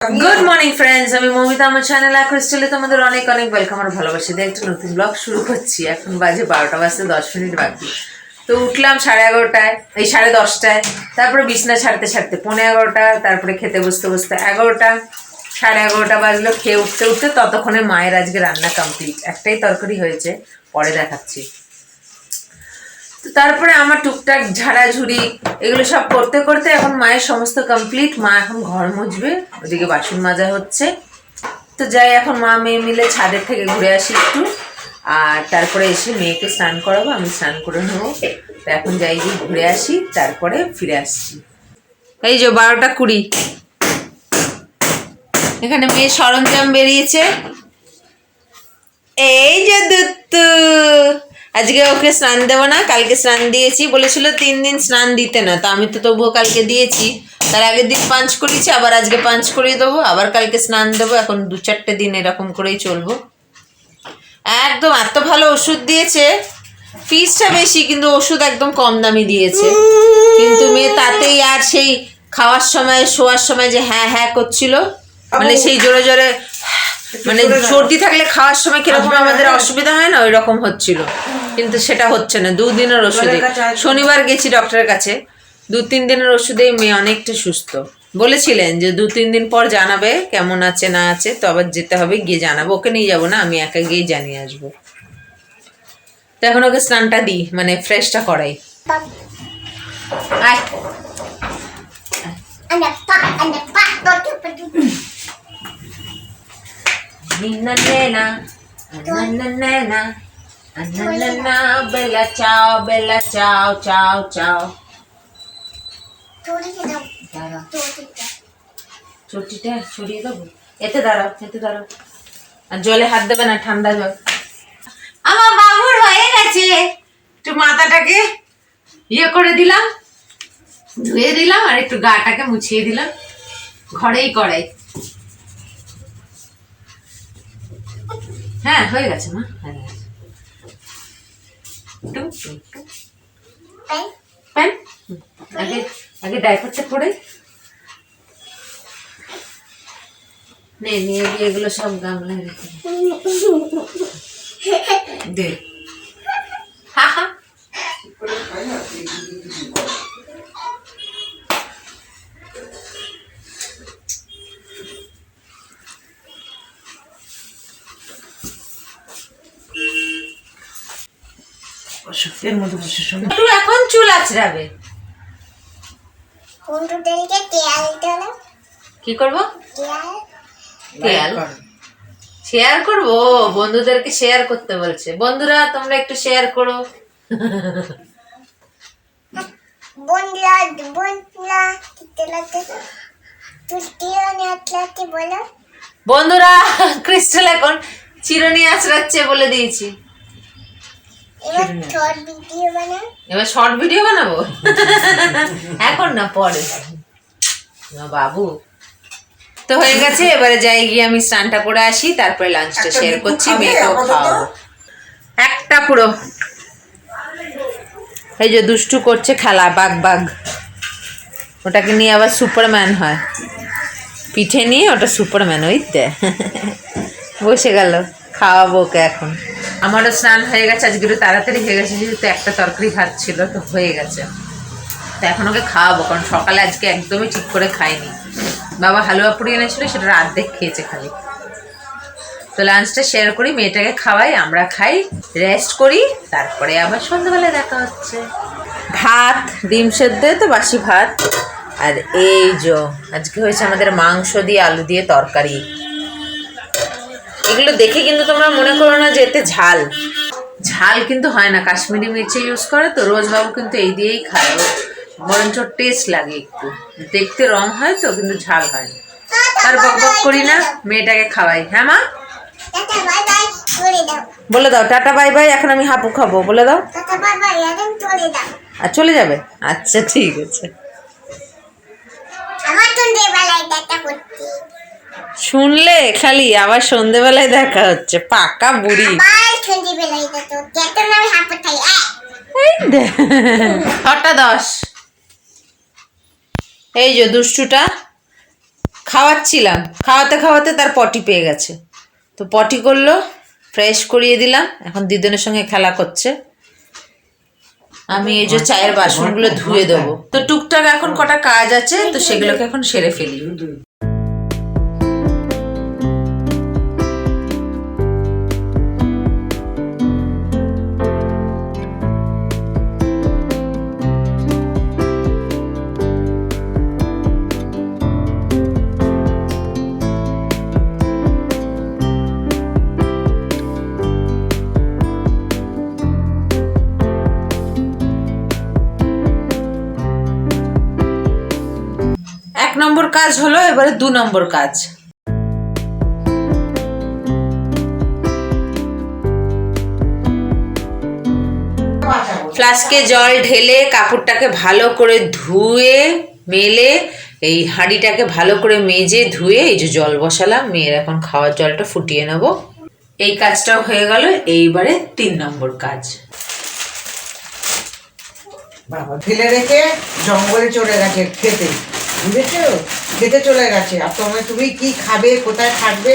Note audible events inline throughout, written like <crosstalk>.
Good morning friends আমি মমিতা, আমার channel ক্রিস্টালে তোমাদের অনেক অনেক ওয়েলকাম আর ভালোবাসি। দিয়ে একটা নতুন ব্লগ শুরু করছি। এখন বাজে বারোটা বাজতে দশ মিনিট বাকি। তো উঠলাম সাড়ে এগারোটায়, এই সাড়ে দশটায়। তারপরে বিছনা ছাড়তে ছাড়তে পনেরো এগারোটা, তারপরে খেতে বসতে বসতে এগারোটা। সাড়ে এগারোটা বাজলো, খেয়ে উঠতে উঠতে ততক্ষণে মায়ের আজকে রান্না কমপ্লিট একটাই তরকারি হয়েছে, পরে দেখাচ্ছি। তারপরে আমার টুকটাক ঝাড়াঝুড়ি, এগুলো সব করতে করতে এখন মায়ের সমস্ত কমপ্লিট মা এখন ঘর মুছবে, ওদিকে বাসন মাজা হচ্ছে। তো যাই, এখন মা মেয়ে মিলে ছাদের থেকে ঘুরে আসি একটু। আর তারপরে এসে মেয়েকে স্নান করাবো, আমি স্নান করে নেব। তো এখন যাই, গিয়ে ঘুরে আসি, তারপরে ফিরে আসছি। এই যে বারোটা কুড়ি। এখানে মেয়ে সরঞ্জাম বেরিয়েছে। এই যে দুত্তু। আজকে ওকে স্নান দেবো না কালকে স্নান দিয়েছি বলেছিল তিন দিন স্নান দিতে না তো আমি তো তবুও কালকে দিয়েছি। তার আগের দিন পাঞ্চ করিয়েছি আবার আজকে পাঞ্চ করিয়ে দেবো আবার কালকে স্নান দেবো এখন দু চারটে দিন এরকম করেই চলবো। একদম এত ভালো ওষুধ দিয়েছে। ফিসটা বেশি কিন্তু ওষুধ একদম কম দামি দিয়েছে। কিন্তু মেয়ে তাতেই আর সেই খাওয়ার সময় শোয়ার সময় যে হ্যাঁ হ্যাঁ করছিল মানে সেই জোরে জোরে মানে সর্দি থাকলে খাওয়ার সময় কীরকম আমাদের অসুবিধা হয় না ওই রকম হচ্ছিল কিন্তু সেটা হচ্ছে না দুদিনের ওষুধে শনিবার গেছি ডক্টরের কাছে দু তিন দিনের ওষুধেই মেয়ে অনেকটা সুস্থ বলেছিলেন যে দু তিন দিন পর জানাবে কেমন আছে না আছে তো আবার যেতে হবে গিয়ে জানাব ওকে নিয়ে যাব না আমি একা গিয়ে জানিয়ে আসব তো এখন ওকে স্নানটা দিই মানে ফ্রেশটা করাই আয় bella ciao, ciao, ciao. Tutup daw, দাঁড়া tutup daw. চটিটা ছড়িয়ে দেবো। এতে দাঁড়াও এতে দাঁড়াও। আর জলে হাত দেবে না ঠান্ডা জল। আমার বাবুর হয়ে গেছে। একটু মাথাটাকে ইয়ে করে দিলাম ধুয়ে দিলাম আর একটু গাটাকে মুছিয়ে দিলাম। ঘরেই করাই। হ্যাঁ হয়ে গেছে মা হয়ে গেছে। প্যান আগে আগে ডাইপারটা পরে। নে নিয়ে গিয়ে এগুলো সব গামলায় রেখে <laughs> দে। হা হা। হা এর মধ্যে বসে শোনো। একটু এখন চুল আছড়াবে। কি করব? tial. তেল শেয়ার করব? বন্ধুদেরকে শেয়ার করতে বলছে। বন্ধুরা তোমরা একটু শেয়ার করো। bolo. বন্ধুরা <laughs> ক্রিস্টাল এখন চিরুনি আছড়াচ্ছে বলে দিয়েছি। এবার শর্ট ভিডিও বানাবো? এখন না পরে। বাবু। তো হয়ে গেছে এবারে যাই গিয়ে আমি স্নানটা করে আসি তারপরে লাঞ্চটা শেয়ার করছি মেয়েকেও খাওয়াবো। একটা পুরো। এই যে দুষ্টু করছে খেলা বাঘ বাঘ। ওটাকে নিয়ে আবার সুপারম্যান হয়। পিঠে নিয়ে ওটা সুপারম্যান ওই বসে গেল খাওয়াবো ওকে এখন। আমারও স্নান হয়ে গেছে, আজকে একটু তাড়াতাড়ি হয়ে গেছে, যেহেতু একটা তরকারি ভাত ছিল, তো হয়ে গেছে। তো এখন ওকে খাওয়াবো, কারণ সকালে আজকে একদমই ঠিক করে খাইনি। বাবা হালুয়া পুরি এনেছিল, সেটা অর্ধেক খেয়েছে খালি। তো লাঞ্চটা শেয়ার করি, মেয়েটাকে খাওয়াই, আমরা খাই রেস্ট করি, তারপরে আবার সন্ধ্যাবেলায় দেখা হচ্ছে। ভাত, ডিম সেদ্ধ, তো বাসি ভাত। আর এই যে, আজকে হয়েছে আমাদের মাংস দিয়ে, আলু দিয়ে তরকারি। এগুলো দেখে কিন্তু তোমরা মনে করো না যে এতে ঝাল। ঝাল কিন্তু হয় না কাশ্মীরি মির্চি ইউজ করে তো রোজবাবু কিন্তু এই দিয়েই খায়। বরঞ্চ টেস্ট লাগে একটু। দেখতে রং হয় তো কিন্তু ঝাল হয় না। আর বক বক করি না মেয়েটাকে খাওয়াই। হ্যাঁ মা? টাটা বাই বাই করে দাও বলে দাও টাটা বাই বাই এখন আমি হাপু খাব বলে দাও। টাটা বাই বাই এখন চলে দাও আর চলে যাবে? আচ্ছা ঠিক আছে। আমার তো শুনলে? খালি আবার সন্ধেবেলায় দেখা হচ্ছে। পাকা বুড়ি। ছটা দশ। এই যে দুষ্টুটা খাওয়াচ্ছিলাম। খাওয়াতে খাওয়াতে তার পটি পেয়ে গেছে। তো পটি করল ফ্রেশ করিয়ে দিলাম। এখন দিদনের সঙ্গে খেলা করছে। আমি এই যে চায়ের বাসনগুলো ধুয়ে দেবো। তো টুকটাক এখন কটা কাজ আছে তো সেগুলোকে এখন সেরে ফেলি। নম্বর কাজ হলো এবারে দু নম্বর কাজ। ফ্লাস্কে জল ঢেলে কাপড়টাকে ভালো করে ধুয়ে, মেলে, এই হাঁড়িটাকে ভালো করে মেজে ধুয়ে এই যে জল বসালাম, মেয়ের এখন খাওয়ার জলটা ফুটিয়ে নেব। এই কাজটাও হয়ে গেল, এইবারে তিন নম্বর কাজ। বাবা ফেলে রেখে জঙ্গলে চলে গেছে খেতে। বুঝেছ? খেতে চলে গেছে। আর তোমার তুমি কি খাবে কোথায় থাকবে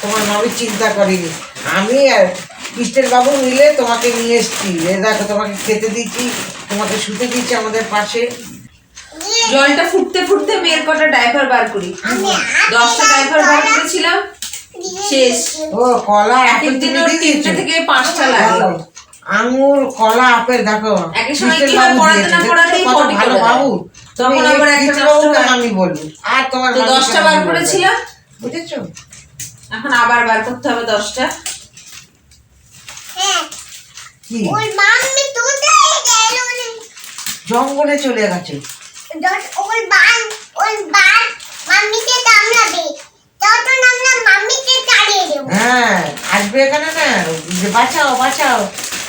তোমার মামি চিন্তা করেনি। আমি আর কৃষ্ণের বাবু মিলে তোমাকে নিয়ে এসছি। দেখো তোমাকে খেতে দিচ্ছি তোমাকে শুতে দিচ্ছি আমাদের পাশে। জলটা ফুটতে ফুটতে মেয়ের কটা ডাইপার বার করি। দশটা ডাইপার বার করেছিলাম। শেষ। ও কলা এক দিনে তিনটে থেকে পাঁচটা লাগে। আঙুর কলা আপেল দেখো। একই সময় কি হয়, পড়াতে না পড়াতেই ভালো বাবু? তখন আবার একটা নষ্ট আমি বলব আর তোমার তো দশটা বার করেছিলাম। বুঝেছ? এখন আবার বার করতে হবে দশটা। হ্যাঁ। জঙ্গলে চলে গেছে। হ্যাঁ আসবে এখানে না? যে বাঁচাও বাঁচাও।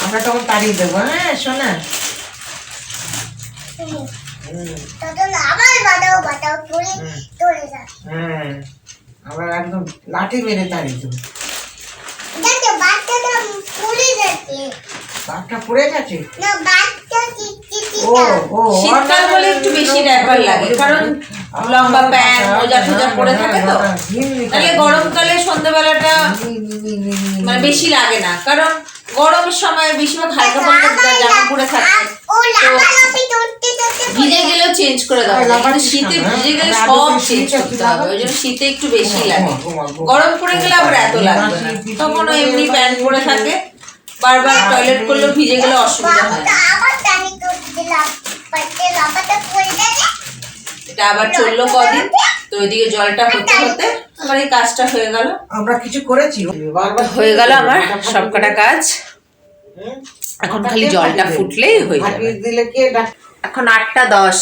আমরা তখন তাড়িয়ে দেবো। হ্যাঁ শোনা। তখন আবার বাদাও বাদাও করে চলে যায় হ্যাঁ একদম লাঠি মেরে তাড়িয়ে দেবো দেখো, বাচ্চাটা পুড়ে যাচ্ছে। বাঘটা পড়ে গেছে? না বাচ্চা চিচিটা ও ও শীতকাল বলে একটু বেশি লাগে কারণ লম্বা প্যান্ট মোজা টোজা পরে থাকে তো। তাহলে গরমকালে সন্ধ্যেবেলাটা মানে বেশি লাগে না কারণ গরমের সময় বেশিরভাগ হালকা পাতলা জামা পরে থাকে। ভিজে গেলেও চেঞ্জ করে দেওয়া যায় শীতে ভিজে গেলে সব চেঞ্জ করতে হবে ওই জন্য শীতে একটু বেশি লাগে। গরম পড়ে গেলে আবার এত লাগবে না। তখন এমনি প্যান্ট পরে থাকে। বারবার টয়লেট করলেও ভিজে গেলে অসুবিধা হয় এটা আবার চলল কদিন তো ওইদিকে জলটা হতে হতে আমার এই কাজটা হয়ে গেল। আমরা কিছু করেছি। হয়ে গেল আমার সবকটা কাজ। এখন খালি জলটা ফুটলেই হয়ে যাবে। দিলে কে ডাক এখন আটটা দশ।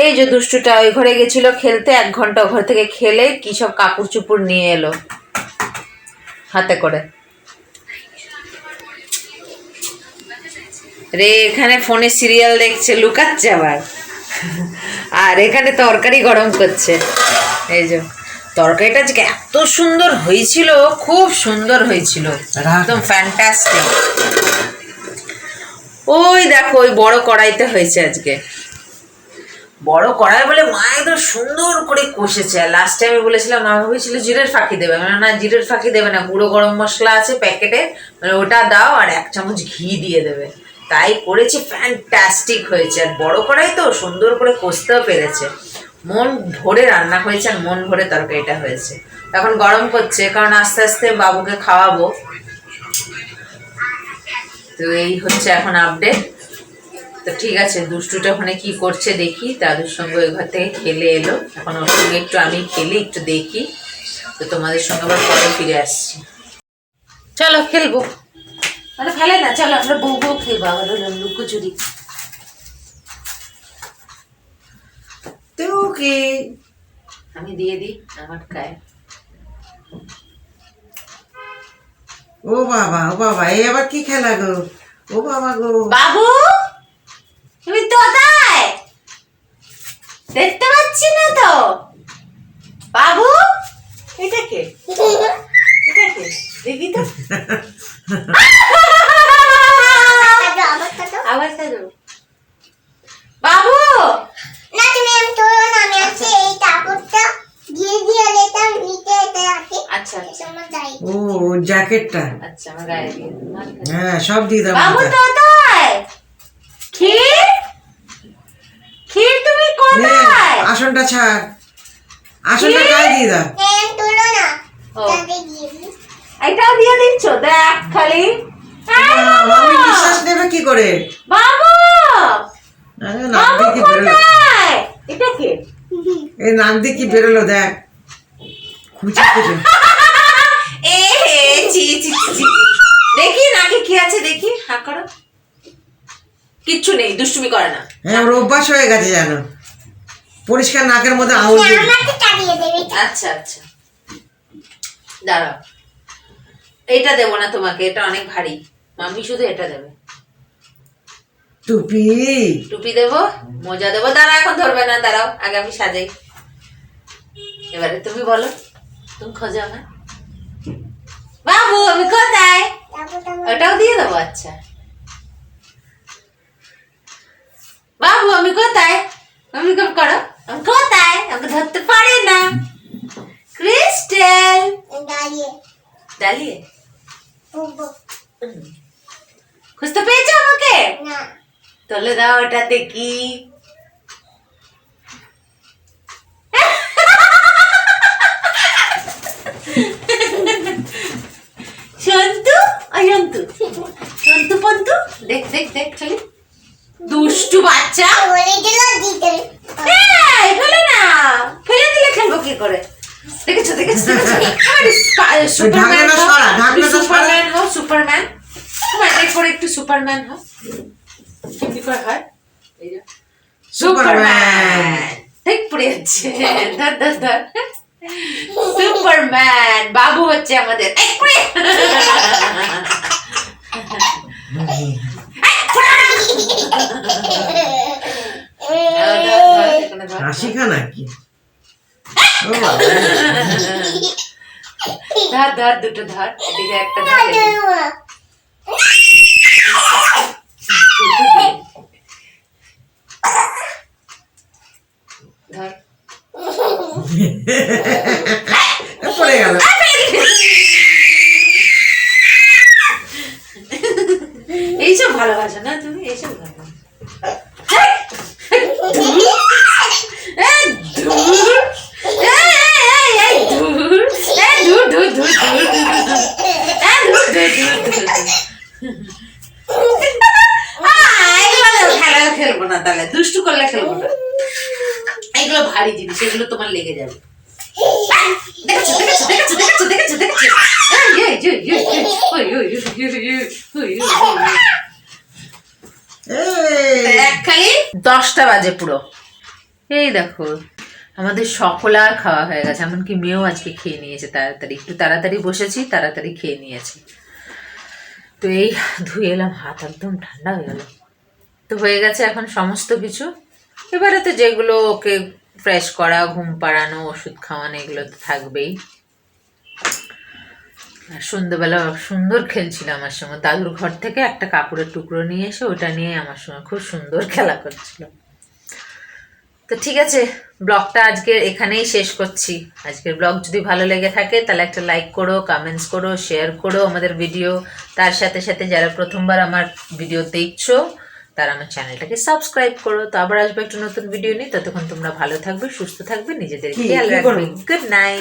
এই যে দুষ্টুটা ওই ঘরে গেছিল খেলতে এক ঘণ্টা ও ঘর থেকে খেলে কি সব কাপড় চুপুর নিয়ে এলো। হাতে করে। রে এখানে ফোনে সিরিয়াল দেখছে লুকাচ্ছে আবার। আর এখানে তরকারি গরম করছে। এই যে তরকারিটা আজকে এত সুন্দর হয়েছিল খুব সুন্দর হয়েছিল। একদম ফ্যান্টাস্টিক ওই দেখো ওই বড় কড়াইতে হয়েছে আজকে। বড় কড়াই বলে মা একদম সুন্দর করে কষেছে। আর লাস্ট টাইমে বলেছিলাম মা ভেবেছিল জিরের ফাঁকি দেবে। মানে না জিরের ফাঁকি দেবে না গুঁড়ো গরম মশলা আছে প্যাকেটে মানে ওটা দাও আর এক চামচ ঘি দিয়ে দেবে। তাই করেছে ফ্যান্টাস্টিক হয়েছে। আর বড় করাই তো, সুন্দর করে কষতেও পেরেছে। মন ভরে রান্না হয়েছে আর মন ভরে তরকারিটা হয়েছে। এখন গরম করছে, কারণ আস্তে আস্তে বাবুকে খাওয়াবো। তো এই হচ্ছে এখন আপডেট তো ঠিক আছে, দুষ্টুটা ওখানে কি করছে দেখি, দাদুর সঙ্গে ওই ঘর থেকে খেলে এলো। এখন ওর সঙ্গে একটু আমি খেলে, একটু দেখি। তো তোমাদের সঙ্গে আবার পরে ফিরে আসছি। চলো, খেলব। মানে ফেলে না চলো আমরা বউ বউ খেলব আবার হলো লুকোচুরি। তো কি আমি দিয়ে দিই আমার গায়ে। ও বাবা ও বাবা এই আবার কি খেলা গো? ও বাবা গো। বাবু তুমি কোথায়? দেখতে পাচ্ছি না তো। বাবু? এটা কে? <laughs> এটা কে? দেখি তো <laughs> আবার কাটো আবার তো বাবু না তুমি আমি তোলো না আমি আছি এইটা ও ওর জ্যাকেটটা আচ্ছা আমার গায়ে দিয়ে হ্যাঁ সব দিয়ে দাও বাবু। কোথায় ক্ষীর? ক্ষীর তুমি কোথায়? আসনটা ছাড়। আসনটা গায়ে দিয়ে দাও। তুলো না। এটাও দিয়ে দিচ্ছ? দেখ খালি! মামি নিঃশ্বাস নেবে কি করে? বাবু! নাক দিয়ে কি বেরোলো? এটা কে? এই নাক দিয়ে কি বেরোলো দেখ। খুঁজে খুঁজে। <laughs> হে চি চি চি, চি দেখি নাকি কি আছে দেখি। হা করো। কিচ্ছু নেই দুষ্টুমি করে না। হ্যাঁ ওর অভ্যাস হয়ে গেছে জানো পরিষ্কার নাকের মধ্যে দেবে। আচ্ছা আচ্ছা। দাঁড়াও। এটা দেবো না তোমাকে এটা অনেক ভারী। মাম্মি শুধু এটা দেবে। টুপি? টুপি দেবো মোজা দেবো। দাঁড়া এখন ধরবে না দাঁড়াও আগে আমি সাজাই। এবারে তুমি বলো তুমি খোঁজো আমার বাবু আমি কোথায়? ওটাও দিয়ে দেবো আচ্ছা। বাবু আমি কোথায়? আমি কম করো। আমি কোথায়? আমাকে ধরতে পারি না। ক্রিস্টেল। ডালিয়ে খুঁজতে পেয়েছ আমাকে? তোলে দাও ওটা দেখি পন্তু দেখ দেখ দেখ চলি। দুষ্টু বাচ্চা। বলে দিল দিতে। এই, ফেলে না। ফেলে দিলে খেলব কি করে? দেখেছ দেখেছ সুপারম্যান। সুপারম্যান তোমার করে একটু সুপারম্যান হও কি করে হয়? এই যে। সুপারম্যান ঠিক পড়ে যাচ্ছে। ধর ধর ধর। সুপারম্যান বাবু হচ্ছে আমাদের। হাসিকা নাকি? ধার ধার দুটো ধার। এদিকে একটা ধার ধার। পড়ে গেল। ধুর, ধুর। আহ, এগুলো খেলা খেলব না তাহলে দুষ্টু করলে খেলব না এগুলো ভারী জিনিস এগুলো তোমার লেগে যাবে খালি দশটা বাজে পুরো। এই দেখো, আমাদের সকলার খাওয়া হয়ে গেছে, এমনকি মেয়েও আজকে খেয়ে নিয়েছে তাড়াতাড়ি। একটু তাড়াতাড়ি বসেছি, তাড়াতাড়ি খেয়ে নিয়েছে। তো এই ধুয়ে এলাম, হাত একদম ঠান্ডা হয়ে গেল। তো হয়ে গেছে এখন সমস্ত কিছু। এবারে তো যেগুলো ওকে ফ্রেশ করা, ঘুম পাড়ানো, ওষুধ খাওয়ানো, এগুলো তো থাকবেই। আর সন্ধ্যেবেলা সুন্দর খেলছিল আমার সঙ্গে। দাদুর ঘর থেকে একটা কাপড়ের টুকরো নিয়ে এসে ওটা নিয়ে আমার সঙ্গে খুব সুন্দর খেলা করছিল। তো ঠিক আছে ব্লগটা আজকে এখানেই শেষ করছি। আজকের ব্লগ যদি ভালো লেগে থাকে তাহলে একটা লাইক করো কমেন্টস করো শেয়ার করো আমাদের ভিডিও তার সাথে সাথে যারা প্রথমবার আমার ভিডিও দেখছ তারা আমার চ্যানেলটাকে সাবস্ক্রাইব করো। তো আবার আসবে একটা নতুন ভিডিও নিয়ে। ততক্ষণ তোমরা ভালো থাকবে সুস্থ থাকবে নিজেদের খেয়াল রাখবে। Good night